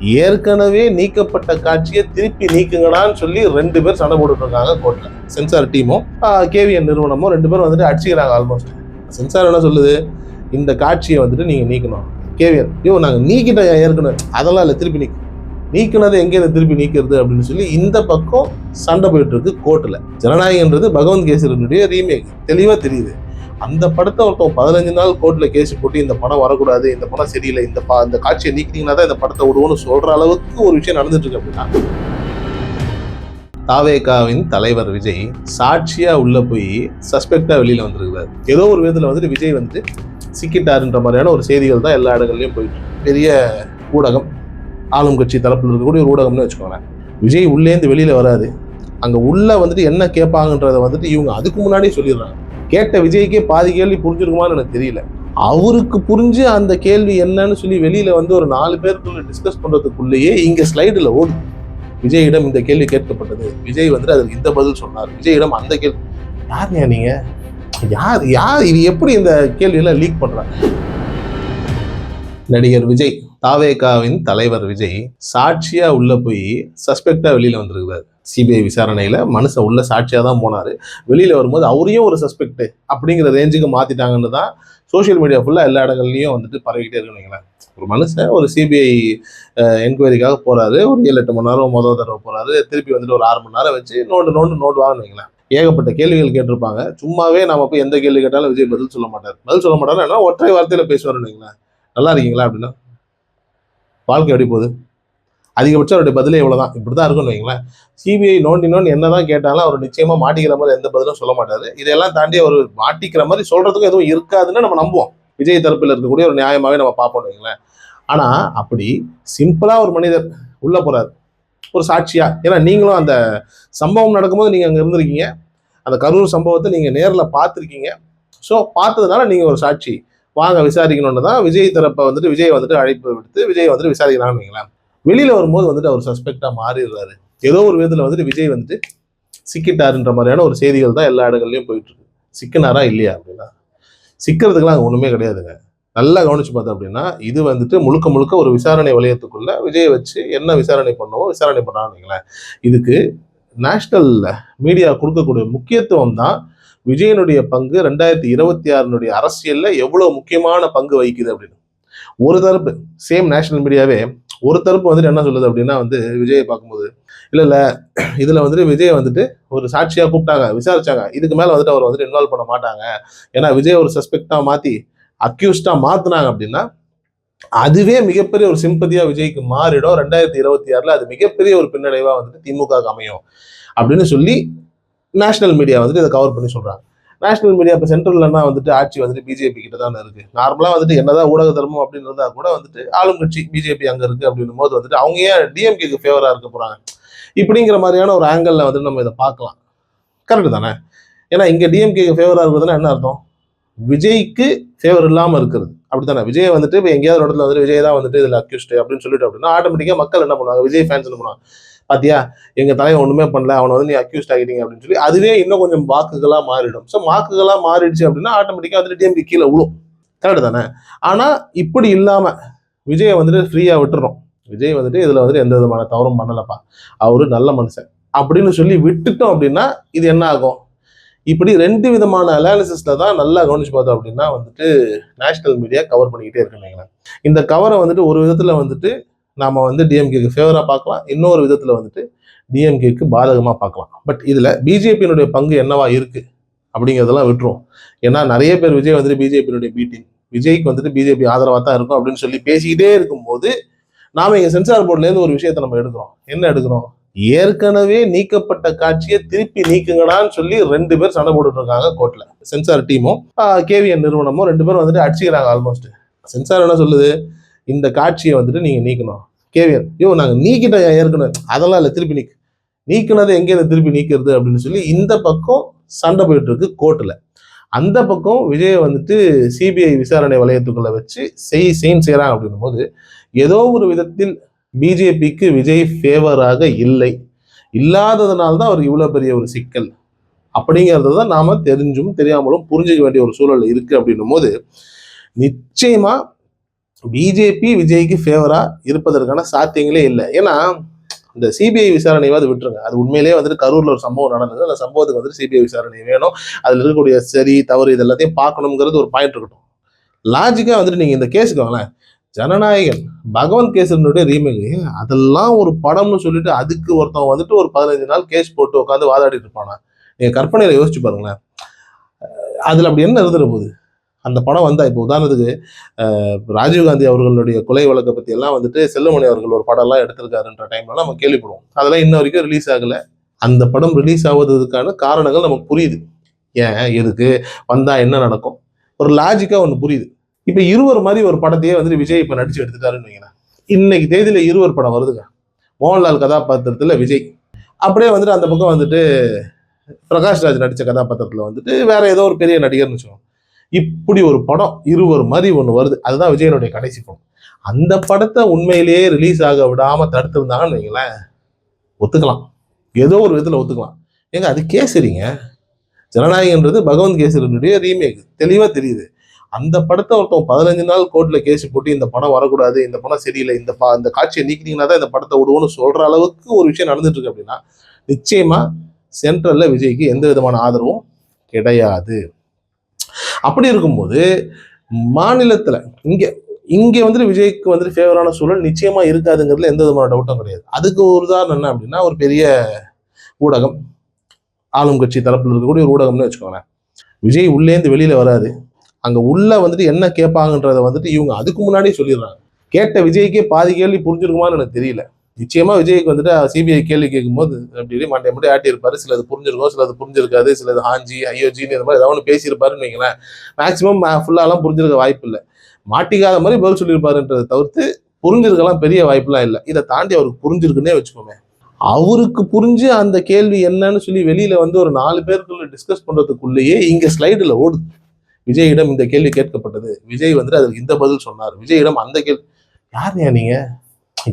ஏற்கனவே நீக்கப்பட்ட காட்சியை திருப்பி நீக்குங்கடான்னு சொல்லி ரெண்டு பேர் சண்டை போட்டுருக்காங்க கோர்ட்டில் சென்சார் டீமும் கேவிஎன் நிறுவனமும் ரெண்டு பேரும் வந்துட்டு அடிச்சுக்கிறாங்க ஆல்மோஸ்ட் சென்சார் என்ன சொல்லுது? இந்த காட்சியை வந்துட்டு நீங்கள் நீக்கணும். கேவிஎன் ஐயோ நாங்கள் நீக்கிட்டோம் ஏற்கனவே அதெல்லாம் இல்லை திருப்பி நீக்கு. நீக்கினதை எங்கே திருப்பி நீக்கிறது அப்படின்னு சொல்லி இந்த பக்கம் சண்டை போயிட்டு இருக்கு கோர்ட்டில் ஜனநாயகன்றது பகவந்த் கேசரினுடைய ரீமேக் தெளிவாக தெரியுது. அந்த படத்தை ஒருத்தன் பதினஞ்சு நாள் கோர்ட்டில் கேஸ் போட்டு இந்த படம் வரக்கூடாது இந்த படம் சரியில்லை இந்த பா இந்த காட்சியை நீக்கினீங்கன்னா தான் இந்த படத்தை விடுவோம்னு சொல்ற அளவுக்கு ஒரு விஷயம் நடந்துட்டு இருக்கு அப்படின்னா தாவேகாவின் தலைவர் விஜய் சாட்சியா உள்ள போய் சஸ்பெக்டா வெளியில வந்திருக்கிறார். ஏதோ ஒரு விதத்தில் வந்துட்டு விஜய் வந்துட்டு சிக்கிட்டாருன்ற மாதிரியான ஒரு செய்திகள் தான் எல்லா இடங்கள்லையும் போயிட்டு பெரிய ஊடகம் ஆளும் கட்சி தரப்பில் இருக்கக்கூடிய ஒரு ஊடகம்னு வச்சுக்கோங்களேன். விஜய் உள்ளேந்து வெளியில வராது அங்கே உள்ள வந்துட்டு என்ன கேட்பாங்கன்றத வந்துட்டு இவங்க அதுக்கு முன்னாடியே சொல்லிடுறாங்க. கேட்ட விஜய்க்கே பாதி கேள்வி புரிஞ்சிருக்குமான்னு எனக்கு தெரியல. அவருக்கு புரிஞ்சு அந்த கேள்வி என்னன்னு சொல்லி வெளியில வந்து ஒரு நாலு பேருக்குள்ள டிஸ்கஸ் பண்றதுக்குள்ளேயே இங்க ஸ்லைடுல ஓடும் விஜயிடம் இந்த கேள்வி கேட்கப்பட்டது. விஜய் வந்துட்டு அதுக்கு இந்த பதில் சொன்னார். விஜயிடம் அந்த கேள்வி. யாருங்க நீங்க? யார் யார் இது எப்படி இந்த கேள்வியெல்லாம் லீக் பண்றாங்க? நடிகர் விஜய். தாவேகாவின் தலைவர் விஜய் சாட்சியா உள்ள போய் சஸ்பெக்டா வெளியில வந்திருக்கிறார். சிபிஐ விசாரணையில மனுஷன் உள்ள சாட்சியா தான் போனாரு. வெளியில வரும்போது அவரையும் ஒரு சஸ்பெக்ட் அப்படிங்கிற ரேஞ்சுக்கு மாத்திட்டாங்கன்னு தான் சோஷியல் மீடியா ஃபுல்லா எல்லா இடங்கள்லயும் வந்துட்டு பரவிக்கிட்டே இருக்குன்னு வைங்களேன். ஒரு மனுஷன் ஒரு சிபிஐ என்கொயரிக்காக போறாரு. ஒரு ஏழு எட்டு மணி நேரம் முதல் தடவை போறாரு. திருப்பி வந்துட்டு ஒரு ஆறு மணி நேரம் வச்சு நோண்டு நோண்டு நோண்டு வாங்கன்னு வைங்களேன். ஏகப்பட்ட கேள்விகள் கேட்டிருப்பாங்க. சும்மாவே நம்ம போய் எந்த கேள்வி கேட்டாலும் விஜய் பதில் சொல்ல மாட்டார். பதில் சொல்ல மாட்டாருன்னா ஒற்றை வார்த்தையில பேசுவாருன்னு வைங்களேன். நல்லா இருக்கீங்களா அப்படின்னா? வாழ்க்கை எப்படி போகுது? அதிகபட்சம் அவருடைய பதிலே இவ்வளோதான் இப்படி தான் இருக்கும்னு வைங்களேன் சிபிஐ நோண்டி நோண்டி என்னதான் கேட்டாலும் அவர் நிச்சயமாக மாட்டிக்கிற மாதிரி எந்த பதிலும் சொல்ல மாட்டாரு. இதெல்லாம் தாண்டி அவர் மாட்டிக்கிற மாதிரி சொல்கிறதுக்கும் எதுவும் இருக்காதுன்னு நம்ம நம்புவோம். விஜய் தரப்பில் இருக்கக்கூடிய ஒரு நியாயமாகவே நம்ம பார்ப்போம்னு வைங்களேன் ஆனால் அப்படி சிம்பிளாக ஒரு மனிதர் உள்ளே போகிறார் ஒரு சாட்சியாக ஏன்னா நீங்களும் அந்த சம்பவம் நடக்கும்போது நீங்கள் அங்கே இருந்திருக்கீங்க. அந்த கரூர் சம்பவத்தை நீங்கள் நேரில் பார்த்துருக்கீங்க. ஸோ பார்த்ததுனால நீங்கள் ஒரு சாட்சி. வாங்க விசாரிக்கணும்னு தான் விஜய் தரப்பை வந்துட்டு விஜய் வந்துட்டு அழைப்பு விடுத்து விஜய் வந்துட்டு விசாரிக்கிறான்னு வைங்களேன். வெளியில வரும்போது வந்துட்டு அவர் சஸ்பெக்டா மாறிடுறாரு. ஏதோ ஒரு விதத்துல வந்துட்டு விஜய் வந்துட்டு சிக்கிட்டாருன்ற மாதிரியான ஒரு செய்திகள் தான் எல்லா இடங்கள்லயும் போயிட்டு இருக்கு சிக்கினாரா இல்லையா அப்படின்னா? சிக்கிறதுக்குலாம் அங்க ஒண்ணுமே கிடையாதுங்க. நல்லா கவனிச்சு பார்த்தோம் அப்படின்னா இது வந்துட்டு முழுக்க முழுக்க ஒரு விசாரணை வளையத்துக்குள்ள விஜய் வச்சு என்ன விசாரணை பண்ணவோ விசாரணை பண்ணான்னு இதுக்கு நேஷனல் மீடியா கொடுக்கக்கூடிய முக்கியத்துவம் தான் விஜயனுடைய பங்கு ரெண்டாயிரத்தி இருபத்தி ஆறுனுடைய அரசியல்ல எவ்வளவு முக்கியமான பங்கு வகிக்குது அப்படின்னு. ஒரு தரப்பு சேம் நேஷனல் மீடியாவே ஒரு தரப்பு வந்துட்டு என்ன சொல்லுது அப்படின்னா வந்து விஜயை பார்க்கும்போது இல்ல இல்ல இதுல வந்துட்டு விஜய் வந்துட்டு ஒரு சாட்சியாக கூப்பிட்டாங்க விசாரிச்சாங்க. இதுக்கு மேல வந்துட்டு அவர் வந்துட்டு இன்வால்வ் பண்ண மாட்டாங்க. ஏன்னா விஜய் ஒரு சஸ்பெக்டாக மாற்றி அக்யூஸ்டாக மாற்றினாங்க அப்படின்னா அதுவே மிகப்பெரிய ஒரு சிம்பதியா விஜய்க்கு மாறிடும். ரெண்டாயிரத்தி இருபத்தி ஆறுல அது மிகப்பெரிய ஒரு பின்னடைவா வந்துட்டு திமுக அமையும். அப்படின்னு சொல்லி நேஷனல் மீடியா வந்துட்டு இதை கவர் பண்ணி சொல்றாங்க. நேஷனல் மீடியா இப்போ சென்ட்ரல்லன்னா வந்துட்டு ஆட்சி வந்துட்டு பிஜேபி கிட்ட தான் இருக்குது நார்மலாக வந்துட்டு என்னதான் ஊடக தர்மம் அப்படின்னு இருந்தால் கூட வந்துட்டு ஆளும் கட்சி பிஜேபி அங்கே இருக்கு அப்படின்னும் போது வந்துட்டு அவங்க ஏன் டிஎம்கேக்கு ஃபேவராக இருக்க போகிறாங்க இப்படிங்கிற மாதிரியான ஒரு ஆங்கிளில் வந்துட்டு நம்ம இதை பார்க்கலாம். கரெக்டு தானே? ஏன்னா இங்கே டிஎம்கேக்கு ஃபேவராக இருக்கிறதுனா என்ன அர்த்தம்? விஜய்க்கு ஃபேவர் இல்லாமல் இருக்கிறது. அப்படி தானே விஜய் வந்துட்டு இப்போ எங்கேயாவது ஒரு இடத்துல வந்துட்டு விஜய் தான் வந்துட்டு இதில் அக்யூஸ்ட் அப்படின்னு சொல்லிட்டு அப்படின்னா ஆட்டோமேட்டிக்காக மக்கள் என்ன பண்ணுவாங்க? விஜய் ஃபேன்ஸ் என்ன பண்ணுவாங்க? பாத்தியா? எங்க தலைவன் ஒண்ணுமே பண்ணல அவனை வந்து நீ அக்யூஸ்ட் ஆகிட்டீங்க அப்படின்னு சொல்லி அதுவே இன்னும் கொஞ்சம் வாக்குகளா மாறிடும். ஸோ வாக்குகளா மாறிடுச்சு அப்படின்னா ஆட்டோமேட்டிக்கா அதுல டிஎம்கே கீழே விழும். கரெக்டு தானே? ஆனா இப்படி இல்லாம விஜயை வந்துட்டு ஃப்ரீயா விட்டுறோம் விஜய் வந்துட்டு இதுல வந்துட்டு எந்த விதமான தவறும் பண்ணலப்பா. அவரு நல்ல மனுஷன். அப்படின்னு சொல்லி விட்டுட்டோம் அப்படின்னா இது என்ன ஆகும்? இப்படி ரெண்டு விதமான அனாலிசிஸ்ல தான் நல்லா கவனிச்சு பார்த்தோம் அப்படின்னா வந்துட்டு நேஷனல் மீடியா கவர் பண்ணிக்கிட்டே இருக்குன்னு இந்த கவரை வந்துட்டு ஒரு விதத்துல வந்துட்டு நாம் வந்து டிஎம்கேக்கு ஃபேவராக பார்க்கலாம். இன்னொரு விதத்தில் வந்துட்டு டிஎம்கேக்கு பாதகமாக பார்க்கலாம். பட் இதில் பிஜேபியினுடைய பங்கு என்னவா இருக்குது அப்படிங்கிறதெல்லாம் விட்டுரும் ஏன்னா நிறைய பேர் விஜய் வந்துட்டு பிஜேபியினுடைய பீட்டிங் விஜய்க்கு வந்துட்டு பிஜேபி ஆதரவாக தான் இருக்கும் அப்படின்னு சொல்லி பேசிக்கிட்டே இருக்கும்போது நாம் இங்கே சென்சார் போர்ட்லேருந்து ஒரு விஷயத்தை நம்ம எடுக்கிறோம். என்ன எடுக்கிறோம்? ஏற்கனவே நீக்கப்பட்ட காட்சியை திருப்பி நீக்குங்கடான்னு சொல்லி ரெண்டு பேர் சண்டை போட்டுட்டு இருக்காங்க கோர்ட்ல சென்சார் டீமும் கேவிஎன் நிறுவனமும் ரெண்டு பேரும் வந்துட்டு அடிச்சுக்கிறாங்க ஆல்மோஸ்ட் சென்சார் என்ன சொல்லுது? இந்த காட்சியை வந்துட்டு நீங்க நீக்கணும். கேவியர். ஐயோ நாங்கள் நீக்கிட்ட ஏற்கனவே அதெல்லாம் இல்லை திருப்பி நீக்கு. நீக்கினதை எங்கே திருப்பி நீக்கிறது அப்படின்னு சொல்லி இந்த பக்கம் சண்டை போயிட்டு இருக்கு அந்த பக்கம் விஜயை வந்துட்டு சிபிஐ விசாரணை வளையத்துக்குள்ள வச்சு செய் செயின் செய்கிறாங்க அப்படின்னும் போது ஏதோ ஒரு விதத்தில் பிஜேபிக்கு விஜய் ஃபேவராக இல்லை. இல்லாததுனால தான் அவருக்கு இவ்வளோ பெரிய ஒரு சிக்கல். அப்படிங்கிறத தான் நாம் தெரிஞ்சும் தெரியாமலும் புரிஞ்சிக்க வேண்டிய ஒரு சூழல் இருக்குது அப்படின்னும் போது நிச்சயமாக பிஜேபி விஜய்க்கு ஃபேவரா இருப்பதற்கான சாத்தியங்களே இல்லை. ஏன்னா இந்த சிபிஐ விசாரணையாவது விட்டுருங்க. அது உண்மையிலேயே வந்துட்டு கரூர்ல ஒரு சம்பவம் நடந்தது. அந்த சம்பவத்துக்கு வந்துட்டு சிபிஐ விசாரணை வேணும். அதுல இருக்கக்கூடிய சரி தவறு இது எல்லாத்தையும் பார்க்கணுங்கிறது ஒரு பாயிண்ட் இருக்கட்டும். லாஜிக்கா வந்துட்டு நீங்க இந்த கேஸுக்கு வாங்களேன் ஜனநாயகன் பகவந்த் கேசரனுடைய ரீமேக் அதெல்லாம் ஒரு படம்னு சொல்லிட்டு அதுக்கு ஒருத்தவன் வந்துட்டு ஒரு பதினஞ்சு நாள் கேஸ் போட்டு உட்காந்து வாதாடிட்டு இருப்பானா? நீங்க கற்பனையில யோசிச்சு பாருங்களேன். அதில் அதுல அப்படி என்ன இருந்துட போகுது அந்த படம் வந்தா இப்போ உதாரணத்துக்கு ராஜீவ்காந்தி அவர்களுடைய கொலை வழக்கை பத்தி எல்லாம் வந்துட்டு செல்லுமணி அவர்கள் ஒரு படம் எல்லாம் எடுத்திருக்காருன்ற டைம்ல நம்ம கேள்விப்படுவோம். அதெல்லாம் இன்ன வரைக்கும் ரிலீஸ் ஆகல. அந்த படம் ரிலீஸ் ஆகுறதுக்கான காரணங்கள் நமக்கு புரியுது. ஏன்? எதுக்கு? வந்தா என்ன நடக்கும்? ஒரு லாஜிக்கா ஒன்று புரியுது. இப்போ இருவர் மாதிரி ஒரு படத்தையே வந்துட்டு விஜய் இப்போ நடிச்சு எடுத்துட்டாருன்னு வைங்களேன். இன்னைக்கு தேதியில இருவர் படம் வருதுங்க. மோகன்லால் கதாபாத்திரத்தில் விஜய். அப்படியே வந்துட்டு அந்த பக்கம் வந்துட்டு பிரகாஷ் ராஜ் கதாபாத்திரத்தில் வந்துட்டு வேற ஏதோ ஒரு பெரிய நடிகர்னு வச்சுக்கோங்க. இப்படி ஒரு படம் இருவர் மாதிரி ஒன்று வருது. அதுதான் விஜயனுடைய கடைசி படம். அந்த படத்தை உண்மையிலேயே ரிலீஸ் ஆக விடாமல் தடுத்துருந்தாங்கன்னு வைங்களேன் ஒத்துக்கலாம். ஏதோ ஒரு விதத்தில் ஒத்துக்கலாம். ஏங்க அது கேசரிங்க. ஜனநாயகன்றது பகவந்த் கேசரினுடைய ரீமேக் தெளிவாக தெரியுது. அந்த படத்தை ஒருத்தன் பதினஞ்சு நாள் கோர்ட்டில் கேஸ் போட்டு இந்த படம் வரக்கூடாது இந்த படம் சரியில்லை இந்த பா இந்த காட்சியை நீக்கினீங்கன்னா தான் இந்த படத்தை விடுவோம்னு சொல்கிற அளவுக்கு ஒரு விஷயம் நடந்துட்டு இருக்கு அப்படின்னா நிச்சயமாக சென்ட்ரலில் விஜய்க்கு எந்த விதமான ஆதரவும் கிடையாது. அப்படி இருக்கும்போது மாநிலத்துல இங்கே இங்கே வந்துட்டு விஜய்க்கு வந்துட்டு ஃபேவரான சூழல் நிச்சயமா இருக்காதுங்கிறதுல எந்த விதமான டவுட்டும் கிடையாது. அதுக்கு ஒரு உதாரணம் என்ன அப்படின்னா ஒரு பெரிய ஊடகம் ஆளும் கட்சி தரப்பில் இருக்கக்கூடிய ஒரு ஊடகம்னு வச்சுக்கோங்களேன். விஜய் உள்ளேந்து வெளியில வராது. அங்க உள்ள வந்துட்டு என்ன கேட்பாங்கன்றதை வந்துட்டு இவங்க அதுக்கு முன்னாடியே சொல்லிடுறாங்க. கேட்ட விஜய்க்கே பாதி கேள்வி புரிஞ்சிருக்குமான்னு எனக்கு தெரியல. நிச்சயமா விஜய்க்கு வந்துட்டு சிபிஐ கேள்வி கேட்கும்போது அப்படி மாட்டே மட்டும் ஆட்டி இருப்பாரு. சிலது புரிஞ்சிருக்கும் சிலது புரிஞ்சிருக்காது. சிலது ஹாஞ்சி ஐயோஜின்னு இந்த மாதிரி ஏதாவது ஒன்று பேசியிருப்பாருன்னு வைங்களேன். மேக்சிமம் ஃபுல்லாலாம் புரிஞ்சிருக்க வாய்ப்பு இல்லை. மாட்டிக்காத மாதிரி பதில் சொல்லியிருப்பாருன்றதை தவிர்த்து புரிஞ்சிருக்கலாம் பெரிய வாய்ப்புலாம் இல்லை. இதை தாண்டி அவருக்கு புரிஞ்சிருக்குன்னே வச்சுக்கோமே. அவருக்கு புரிஞ்சு அந்த கேள்வி என்னன்னு சொல்லி வெளியில வந்து ஒரு நாலு பேருக்குள்ள டிஸ்கஸ் பண்றதுக்குள்ளேயே இங்க ஸ்லைடில் ஓடுது. விஜயிடம் இந்த கேள்வி கேட்கப்பட்டது. விஜய் வந்துட்டு அதுக்கு இந்த பதில் சொன்னார். விஜயிடம் அந்த கேள்வி யார் நீங்க?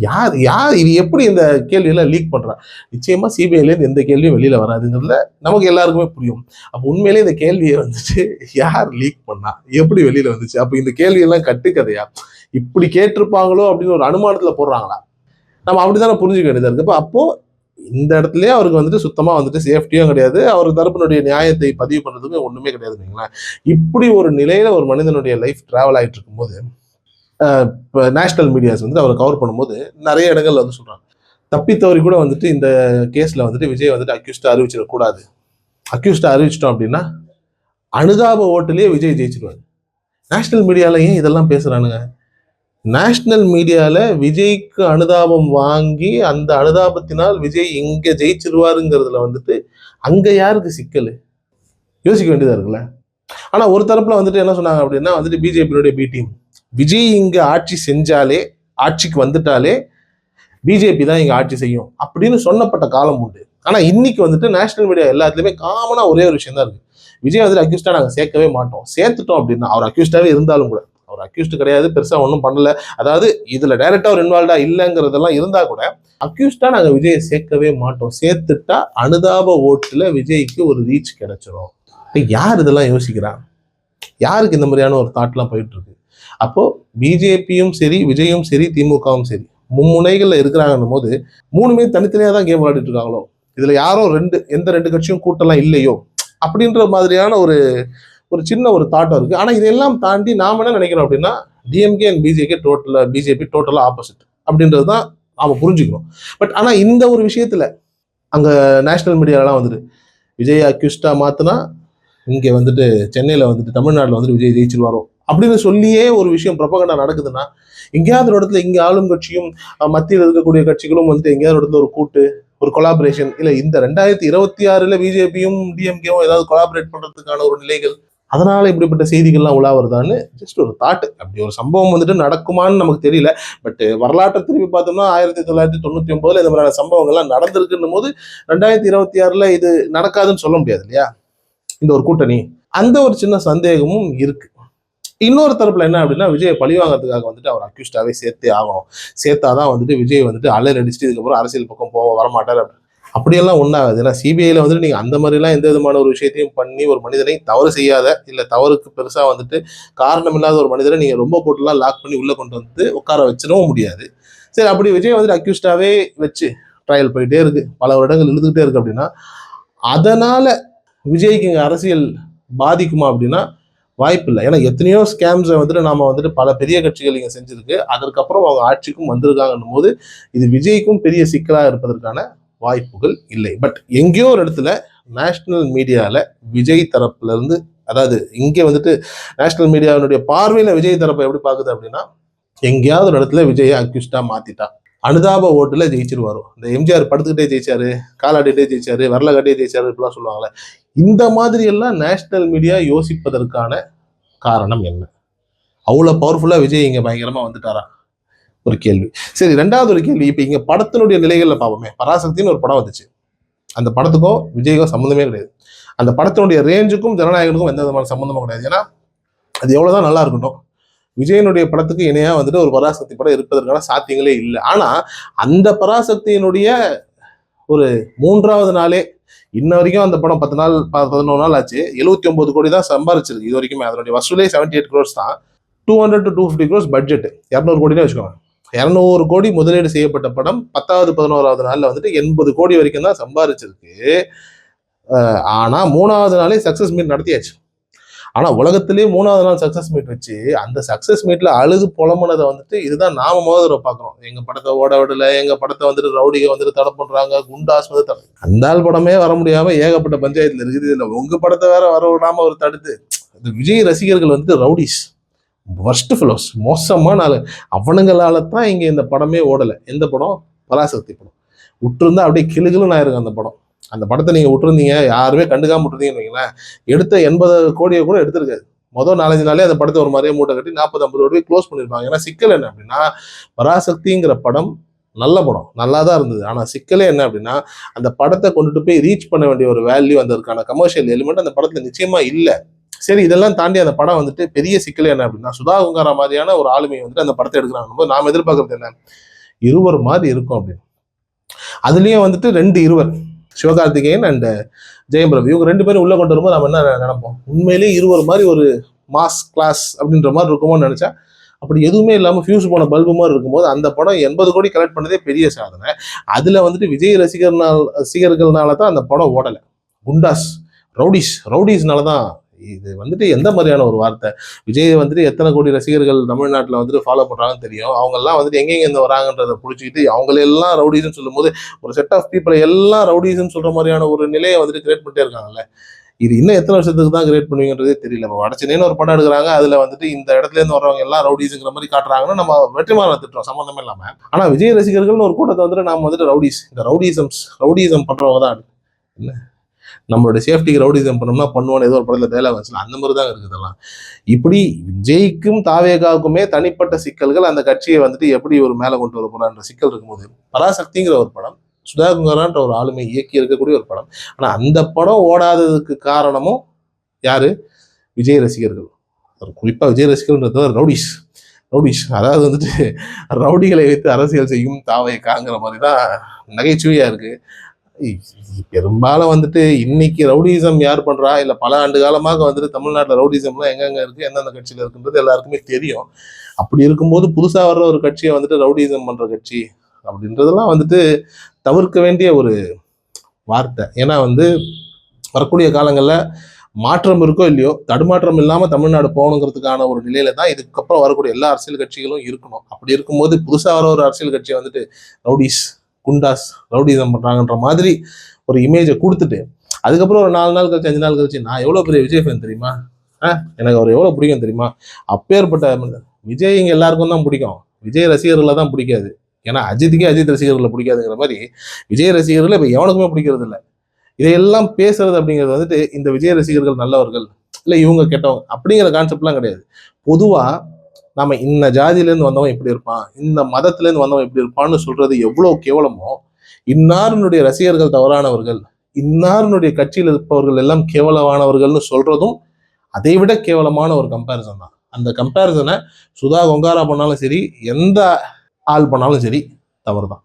யார் யார் இது எப்படி இந்த கேள்வியெல்லாம் லீக் பண்ணுறா நிச்சயமாக சிபிஐலேருந்து எந்த கேள்வியும் வெளியில வராதுங்கிறதுல நமக்கு எல்லாருக்குமே புரியும். அப்போ உண்மையிலே இந்த கேள்வியை வந்துட்டு யார் லீக் பண்ணா? எப்படி வெளியில வந்துச்சு? அப்போ இந்த கேள்வியெல்லாம் கட்டுக்கதையா இப்படி கேட்டிருப்பாங்களோ அப்படின்னு ஒரு அனுமானத்துல போடுறாங்களா? நம்ம அப்படித்தானே புரிஞ்சுக்க வேண்டியதா இருக்கு. இப்போ அப்போ இந்த இடத்துலயே அவருக்கு வந்துட்டு சுத்தமாக வந்துட்டு சேஃப்டியும் கிடையாது. அவர் தரப்பினுடைய நியாயத்தை பதிவு பண்ணுறதுக்கு ஒன்றுமே கிடையாது இப்படி ஒரு நிலையில ஒரு மனிதனுடைய லைஃப் டிராவல் ஆகிட்டு இருக்கும்போது இப்போ நேஷ்னல் மீடியாஸ் வந்து அவரை கவர் பண்ணும்போது நிறைய இடங்கள்ல வந்து சொல்கிறாங்க தப்பி தவறி கூட வந்துட்டு இந்த கேஸில் வந்துட்டு விஜய் வந்துட்டு அக்யூஸ்டாக அறிவிச்சிடக்கூடாது அக்யூஸ்டாக அறிவிச்சிட்டோம் அப்படின்னா அனுதாப ஓட்டிலேயே விஜய் ஜெயிச்சிருவாரு. நேஷ்னல் மீடியாவில் ஏன் இதெல்லாம் பேசுகிறானுங்க நேஷ்னல் மீடியாவில் விஜய்க்கு அனுதாபம் வாங்கி அந்த அனுதாபத்தினால் விஜய் இங்கே ஜெயிச்சிருவாருங்கிறதுல வந்துட்டு அங்கே யாருக்கு சிக்கல்? யோசிக்க வேண்டியதாக இருக்குல்ல? ஆனால் ஒரு தரப்பில் வந்துட்டு என்ன சொன்னாங்க அப்படின்னா வந்துட்டு பிஜேபியினுடைய பி டீம் விஜய் இங்கே ஆட்சி செஞ்சாலே ஆட்சிக்கு வந்துட்டாலே பிஜேபி தான் இங்கே ஆட்சி செய்யும் அப்படின்னு சொன்னப்பட்ட காலம் உண்டு. ஆனால் இன்னைக்கு வந்துட்டு நேஷனல் மீடியா எல்லாத்துலேயுமே காமனாக ஒரே ஒரு விஷயம் தான் இருக்குது விஜய் வந்துட்டு அக்யூஸ்டாக நாங்கள் சேர்க்கவே மாட்டோம். சேர்த்துட்டோம் அப்படின்னா அவர் அக்யூஸ்டாகவே இருந்தாலும் கூட அவர் அக்யூஸ்டு கிடையாது பெருசாக ஒன்றும் பண்ணல. அதாவது இதில் டைரெக்டாக அவர் இன்வால்வ்டா இல்லைங்கிறதெல்லாம் இருந்தால் கூட அக்யூஸ்டாக நாங்கள் விஜயை சேர்க்கவே மாட்டோம். சேர்த்துட்டா அனுதாப ஓட்டில் விஜய்க்கு ஒரு ரீச் கிடைச்சிரும். யார் இதெல்லாம் யோசிக்கிறான் யாருக்கு இந்த மாதிரியான ஒரு தாட்லாம் போயிட்டு இருக்கு? அப்போது பிஜேபியும் சரி விஜயும் சரி திமுகவும் சரி மும்முனைகளில் இருக்கிறாங்கன்னும் போது மூணுமே தனித்தனியாக தான் கேம் விளையாடிட்டு இருக்காங்களோ? இதில் யாரும் ரெண்டு எந்த ரெண்டு கட்சியும் கூட்டலாம் இல்லையோ? அப்படின்ற மாதிரியான ஒரு ஒரு சின்ன ஒரு தாட்டம் இருக்குது ஆனால் இதெல்லாம் தாண்டி நாம் என்ன நினைக்கிறோம் அப்படின்னா டிஎம்கே அண்ட் பிஜேகே டோட்டலாக பிஜேபி டோட்டலாக ஆப்போசிட் அப்படின்றது தான் நாம் புரிஞ்சுக்கணும். பட் ஆனால் இந்த ஒரு விஷயத்தில் அங்கே நேஷ்னல் மீடியாலலாம் வந்துட்டு விஜய் அக்யூஸ்டா மாற்றினா இங்கே வந்துட்டு சென்னையில் வந்துட்டு தமிழ்நாட்டில் வந்துட்டு விஜய் ஜெயிச்சிருவாரோ? அப்படின்னு சொல்லியே ஒரு விஷயம் பிரபகண்டா நடக்குதுன்னா எங்கேயாவது ஒரு இடத்துல இங்கே ஆளும் கட்சியும் மத்தியில் இருக்கக்கூடிய கட்சிகளும் வந்துட்டு எங்கேயாவது ஒரு இடத்துல ஒரு கூட்டு ஒரு கொலாபரேஷன் இல்லை இந்த ரெண்டாயிரத்தி இருபத்தி ஆறுல பிஜேபியும் டிஎம்கேவும் ஏதாவது கொலாபரேட் பண்றதுக்கான ஒரு நிலைகள் அதனால இப்படிப்பட்ட செய்திகள்லாம் உலா வருதான்னு ஜஸ்ட் ஒரு தாட்டு அப்படி ஒரு சம்பவம் வந்துட்டு நடக்குமான்னு நமக்கு தெரியல. பட் வரலாற்றை திரும்பி பார்த்தோம்னா ஆயிரத்தி தொள்ளாயிரத்தி தொண்ணூத்தி ஒன்பதுல இந்த மாதிரியான சம்பவங்கள்லாம் நடந்திருக்குன்னும் போது ரெண்டாயிரத்தி இருபத்தி ஆறுல இது நடக்காதுன்னு சொல்ல முடியாது இல்லையா? இந்த ஒரு கூட்டணி. அந்த ஒரு சின்ன சந்தேகமும் இருக்கு. இன்னொரு தரப்புல என்ன அப்படின்னா விஜய் பழிவாங்கறதுக்காக வந்துட்டு அவர் அக்யூஸ்டாவே சேர்த்தே ஆகணும். சேர்த்தாதான் வந்துட்டு விஜய் வந்துட்டு அலர் அடிச்சுட்டு இதுக்கப்புறம் அரசியல் பக்கம் போக வரமாட்டார் அப்படி. அப்படியெல்லாம் ஒன்றாகுது ஏன்னா சிபிஐயில் வந்துட்டு நீங்கள் அந்த மாதிரிலாம் எந்த விதமான ஒரு விஷயத்தையும் பண்ணி ஒரு மனிதனை தவறு செய்யாத இல்லை தவறுக்கு பெருசாக வந்துட்டு காரணம் இல்லாத ஒரு மனிதனை நீங்கள் ரொம்ப போட்டுலாம் லாக் பண்ணி உள்ளே கொண்டு வந்து உட்கார வச்சிடவும் முடியாது. சரி அப்படி விஜய் வந்துட்டு அக்யூஸ்டாவே வச்சு ட்ரையல் போயிட்டே இருக்கு. பல வருடங்கள் இழுத்துக்கிட்டே இருக்கு அப்படின்னா அதனால விஜய்க்கு இங்கே அரசியல் பாதிக்குமா அப்படின்னா வாய்ப்பு இல்லை. ஏன்னா எத்தனையோ ஸ்கேம்ஸை வந்துட்டு நாம வந்துட்டு பல பெரிய கட்சிகள் இங்கே செஞ்சிருக்கு. அதற்கப்புறம் அவங்க ஆட்சிக்கும் வந்திருக்காங்கன்னும் போது இது விஜய்க்கும் பெரிய சிக்கலாக இருப்பதற்கான வாய்ப்புகள் இல்லை. பட் எங்கேயோ ஒரு இடத்துல நேஷனல் மீடியாவில் விஜய் தரப்புலேருந்து அதாவது இங்கே வந்துட்டு நேஷனல் மீடியாவினுடைய பார்வையில் விஜய் தரப்பை எப்படி பார்க்குது அப்படின்னா எங்கேயாவது ஒரு இடத்துல விஜயை அக்யூஸ்டாக மாற்றிட்டான் அனுதாப ஓட்டுல ஜெயிச்சிருவாரோ. இந்த எம்ஜிஆர் படுத்துக்கிட்டே ஜெயிச்சாரு காலாடிட்டே ஜெயிச்சாரு வரல கட்டே ஜெயிச்சாரு இப்படிலாம் சொல்லுவாங்களே இந்த மாதிரி எல்லாம் நேஷனல் மீடியா யோசிப்பதற்கான காரணம் என்ன? அவ்வளோ பவர்ஃபுல்லாக விஜய் இங்கே பயங்கரமா வந்துட்டாரா? ஒரு கேள்வி. சரி ரெண்டாவது ஒரு கேள்வி. இப்போ இங்கே படத்தினுடைய நிலைகளில் பார்ப்போமே பராசக்தின்னு ஒரு படம் வந்துச்சு. அந்த படத்துக்கும் விஜய்க்கும் சம்மந்தமே கிடையாது. அந்த படத்தினுடைய ரேஞ்சுக்கும் ஜனநாயகனுக்கும் எந்த விதமான சம்மந்தமும் கிடையாது. ஏன்னா அது எவ்வளோதான் நல்லா இருக்கட்டும். விஜயனுடைய படத்துக்கு இணையாக வந்துட்டு ஒரு பராசக்தி படம் இருப்பதற்கான சாத்தியங்களே இல்லை. ஆனால் அந்த பராசக்தியினுடைய ஒரு மூன்றாவது நாளே இன்ன வரைக்கும் அந்த படம் பத்து நாள் ப- பதினோரு நாள் ஆச்சு. எழுபத்தி ஒன்பது கோடி தான் சம்பாரிச்சிருக்கு இது வரைக்குமே. அதனுடைய வசூலே செவன்டி எயிட் க்ரோஸ் தான். Two hundred to two fifty crores budget இரநூறு கோடினே வச்சுக்கோங்க. இரநூறு கோடி முதலீடு செய்யப்பட்ட படம் பத்தாவது பதினோராவது நாளில் வந்துட்டு எண்பது கோடி வரைக்கும் தான் சம்பாரிச்சிருக்கு. ஆனால் மூணாவது நாளே சக்ஸஸ் மீட் நடத்தியாச்சு. ஆனா உலகத்திலேயே மூணாவது நாள் சக்சஸ் மீட் வச்சு அந்த சக்சஸ் மீட்ல அழுது புலம்புனதை வந்துட்டு இதுதான் நாம முதல்ல பாக்குறோம் எங்க படத்தை ஓட விடல எங்க படத்தை வந்துட்டு ரவுடிகை வந்துட்டு தடை பண்றாங்க குண்டாஸ் வந்து தடை. அந்த ஆள் படமே வர முடியாம ஏகப்பட்ட பஞ்சாயத்துல இருக்குது. இதுல உங்க படத்தை வேற வர விடாம ஒரு தடுத்து. இந்த விஜய் ரசிகர்கள் வந்துட்டு ரவுடிஸ். ஒர்ஸ்ட் ஃபிலோஸ் மோசமான ஆளு. அவனுங்களால தான் இங்க இந்த படமே ஓடல. எந்த படம்? பராசக்தி படம். விட்டுருந்தா அப்படியே கிளுகிளுன்னு ஆயிருக்கும் அந்த படம். அந்த படத்தை நீங்கள் விட்டுருந்தீங்க யாருமே கண்டுக்காம விட்டுருந்தீங்கன்னு வைங்களேன். எடுத்த எண்பது கோடியை கூட எடுத்திருக்காது மொதல் நாலஞ்சு நாளே அந்த படத்தை ஒரு மாதிரியே மூட்டை கட்டி நாற்பது ஐம்பது கோடி க்ளோஸ் பண்ணியிருப்பாங்க. ஏன்னா சிக்கல் என்ன அப்படின்னா பராசக்திங்கிற படம் நல்ல படம். நல்லா தான் இருந்தது. ஆனால் சிக்கலே என்ன அப்படின்னா அந்த படத்தை கொண்டுட்டு போய் ரீச் பண்ண வேண்டிய ஒரு வேல்யூ அதற்கான கமர்ஷியல் எலிமெண்ட் அந்த படத்தில் நிச்சயமாக இல்லை. சரி இதெல்லாம் தாண்டி அந்த படம் வந்துட்டு பெரிய சிக்கல் என்ன அப்படின்னா சுதா குங்காரா மாதிரியான ஒரு ஆளுமையை வந்துட்டு அந்த படத்தை எடுக்கிறாங்க. போது நாம் எதிர்பார்க்கறது என்ன? இருவர் மாதிரி இருக்கும் அப்படின்னு. அதுலேயும் வந்துட்டு ரெண்டு இருவர். சிவகார்த்திகேயன் அண்ட் ஜெயம் பிரபு. இவங்க ரெண்டு பேரும் உள்ளே கொண்டு வரும்போது நம்ம என்ன நினைப்போம்? உண்மையிலேயே இருவர் மாதிரி ஒரு மாஸ் கிளாஸ் அப்படின்ற மாதிரி இருக்குமோன்னு நினச்சா அப்படி எதுவுமே இல்லாமல் ஃபியூஸ் போன பல்பு மாதிரி இருக்கும்போது அந்த படம் எண்பது கோடி கலெக்ட் பண்ணதே பெரிய சாதனை. அதில் வந்துட்டு விஜய் ரசிகர்னால் ரசிகர்கள்னால தான் அந்த படம் ஓடலை. குண்டாஸ் ரவுடிஸ் ரவுடிஸ்னால தான் இது வந்துட்டு எந்த மாதிரியான ஒரு வார்த்தை? விஜய் வந்துட்டு எத்தனை கோடி ரசிகர்கள் தமிழ்நாட்டில் வந்துட்டு ஃபாலோ பண்ணுறாங்கன்னு தெரியும். அவங்க எல்லாம் வந்துட்டு எங்கெங்கேருந்து வராங்கன்றதை பிடிச்சிக்கிட்டு அவங்களெல்லாம் ரவுடிஸ்ன்னு சொல்லும்போது ஒரு செட் ஆஃப் பீப்புளை எல்லாம் ரவுடிஸ்ன்னு சொல்ற மாதிரியான ஒரு நிலையை வந்துட்டு கிரியேட் பண்ணிட்டே இருக்காங்கல்ல. இது இன்னும் எத்தனை வருஷத்துக்கு தான் கிரியேட் பண்ணுவீங்கன்றதே தெரியல. இப்போ வடச்சினேன்னு ஒரு படம் எடுக்கிறாங்க. அதில் வந்துட்டு இந்த இடத்துல இருந்து வர்றவங்க எல்லாம் ரவுடிஸுங்கிற மாதிரி காட்டுறாங்கன்னா நம்ம வெற்றிமாறன் திட்டுறோம். சம்மந்தமே இல்லாமல் ஆனால் விஜய் ரசிகர்கள்னு ஒரு கூட்டத்தை வந்துட்டு நாம் வந்துட்டு ரவுடிஸ். இந்த ரவுடிசம்ஸ் ரவுடிசம் பண்ணுறவங்க தான் என்ன? நம்மளுடைய சேஃப்டிக்கு ரவுடிசம் பண்ணோம்னா பண்ணுவோன்னு ஏதோ ஒரு படத்தில் டைலாக் வச்சுல அந்த மாதிரி தான் இருக்குது இப்படி விஜய்க்கும் தாவேகாவுக்குமே தனிப்பட்ட சிக்கல்கள் அந்த கட்சியை வந்துட்டு எப்படி ஒரு மேலே கொண்டு வர போகிறான்ற சிக்கல் இருக்கும்போது பராசக்திங்கிற ஒரு படம் சுதாகுங்கரான்ற ஒரு ஆளுமை இயக்கி இருக்கக்கூடிய ஒரு படம். ஆனா அந்த படம் ஓடாததுக்கு காரணமும் யாரு? விஜய் ரசிகர்கள். குறிப்பாக குறிப்பா விஜய் ரசிகர்கள்ன்றது ரவுடிஸ். ரவுடிஸ். அதாவது வந்துட்டு ரவுடிகளை வைத்து அரசியல் செய்யும் தாவேக்காங்கிற மாதிரி தான் நகைச்சுவையா இருக்கு. பெரும்பாலும் வந்துட்டு இன்னைக்கு ரவுடிசம் யார் பண்றா? இல்ல பல ஆண்டு காலமாக வந்துட்டு தமிழ்நாட்டில் ரவுடிசம்லாம் எங்கெங்க இருக்கு? எந்தெந்த கட்சியில இருக்குன்றது எல்லாருக்குமே தெரியும். அப்படி இருக்கும்போது புதுசா வர்ற ஒரு கட்சியை வந்துட்டு ரவுடிசம் பண்ற கட்சி அப்படின்றதெல்லாம் வந்துட்டு தவிர்க்க வேண்டிய ஒரு வார்த்தை. ஏன்னா வந்து வரக்கூடிய காலங்களில் மாற்றம் இருக்கோ இல்லையோ தடுமாற்றம் இல்லாமல் தமிழ்நாடு போகணுங்கிறதுக்கான ஒரு நிலையில தான் இதுக்கப்புறம் வரக்கூடிய எல்லா அரசியல் கட்சிகளும் இருக்கணும். அப்படி இருக்கும்போது புதுசாக வர ஒரு அரசியல் கட்சியை வந்துட்டு ரவுடிஸ் குண்டாஸ் ரவுடிசம் பண்ணுறாங்கன்ற மாதிரி ஒரு இமேஜை கொடுத்துட்டு அதுக்கப்புறம் ஒரு நாலு நாள் கழிச்சு அஞ்சு நாள் கழிச்சு நான் எவ்வளோ பெரிய விஜய் ஃபேன் தெரியுமா? ஆ? எனக்கு அவர் எவ்வளோ பிடிக்கும் தெரியுமா? அப்பேற்பட்ட விஜய் இங்கே எல்லாருக்கும் தான் பிடிக்கும். விஜய் ரசிகர்களை தான் பிடிக்காது. ஏன்னா அஜித்துக்கே அஜித் ரசிகர்களை பிடிக்காதுங்கிற மாதிரி விஜய் ரசிகர்களை இப்போ எவனுக்குமே பிடிக்கிறது இல்லை இதையெல்லாம் பேசுறது அப்படிங்கிறது வந்துட்டு இந்த விஜய் ரசிகர்கள் நல்லவர்கள் இல்லை இவங்க கெட்டவங்க அப்படிங்கிற கான்செப்ட்லாம் கிடையாது. பொதுவாக நம்ம இந்த ஜாதியிலேருந்து வந்தவன் இப்படி இருப்பான் இந்த மதத்திலேருந்து வந்தவன் இப்படி இருப்பான்னு சொல்றது எவ்வளோ கேவலமோ இன்னாருனுடைய ரசிகர்கள் தவறானவர்கள் இன்னாருனுடைய கட்சியில் இருப்பவர்கள் எல்லாம் கேவலமானவர்கள்னு சொல்றதும் அதை விட கேவலமான ஒரு கம்பேரிசன் தான். அந்த கம்பேரிசனை சுதா கொங்காரா பண்ணாலும் சரி எந்த ஆள் பண்ணாலும் சரி தவறு தான்